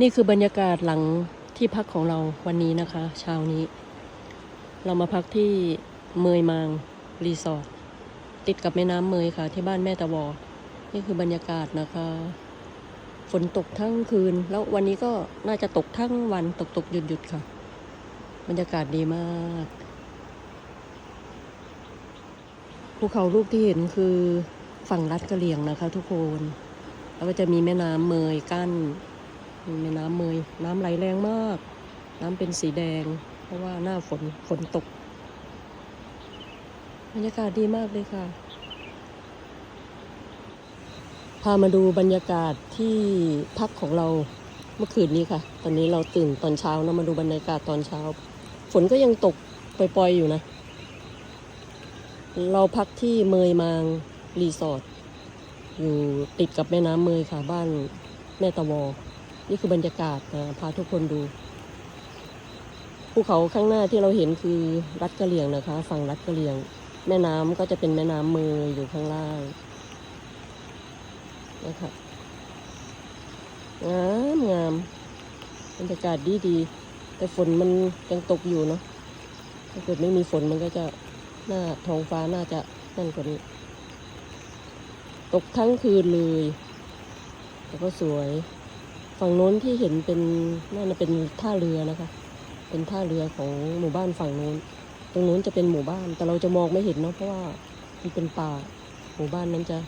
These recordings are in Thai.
นี่คือบรรยากาศหลังที่พักของเราวันนี้นะคะ เช้านี้ เรามาพักที่เมยมางรีสอร์ทติดกับแม่น้ำเมยค่ะ ที่บ้านแม่ตะวอ นี่คือบรรยากาศนะคะ ฝนตกทั้งคืน แล้ววันนี้ก็น่าจะตกทั้งวันตกตกหยุดหยุดค่ะ บรรยากาศดีมากภูเขาลูกที่เห็นคือฝั่งลัดกะเหลี่ยงนะคะ ทุกคน แล้วก็จะมีแม่น้ำเมยกั้น มีแม่น้ำเมย น้ำไหลแรงมาก น้ำเป็นสีแดง เพราะว่าหน้าฝนฝนตกบรรยากาศดีมากเลยค่ะ พามาดูบรรยากาศที่พักของเราเมื่อคืนนี้ค่ะ ตอนนี้เราตื่นตอนเช้านะมาดูบรรยากาศตอนเช้า ฝนก็ยังตกปล่อยๆอยู่นะ เราพักที่เมยมางรีสอร์ทอยู่ติดกับแม่น้ำเมยค่ะบ้านแม่ตะวอ นี่คือบรรยากาศนะพาทุกคนดู ภูเขาข้างหน้าที่เราเห็นคือรัดกะเหลี่ยงนะคะ ฝั่งรัดกะเหลี่ยง แม่น้ำก็จะเป็นแม่น้ำเมยออยู่ข้างล่างนะคะงามงามบรรยากาศดีดีๆแต่ฝนมันยังตกอยู่เนาะถ้าเกิดไม่มีฝนมันก็จะหน้าท้องฟ้าน่าจะนั่นกว่านี้ ตกทั้งคืนเลยแต่ก็สวย ฝั่งโน้นที่เห็นเป็นน่าจะเป็นท่าเรือนะคะ เป็นท่าเรือของหมู่บ้านฝั่งโน้น ตรงนู้นจะเป็นหมู่บ้าน แต่เราจะมองไม่เห็นเนาะเพราะว่ามันเป็นป่า หมู่บ้านนั้นจะ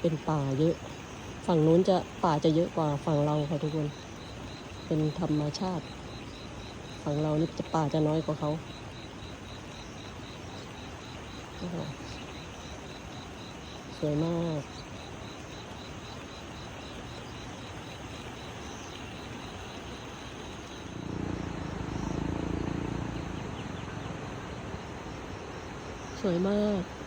เป็นป่าเยอะ ฝั่งนู้นจะป่าจะเยอะกว่าฝั่งเราค่ะทุกคน เป็นธรรมชาติ ฝั่งเรานี่จะป่าจะน้อยกว่าเขาโอ้โหสวยมาก วยมาก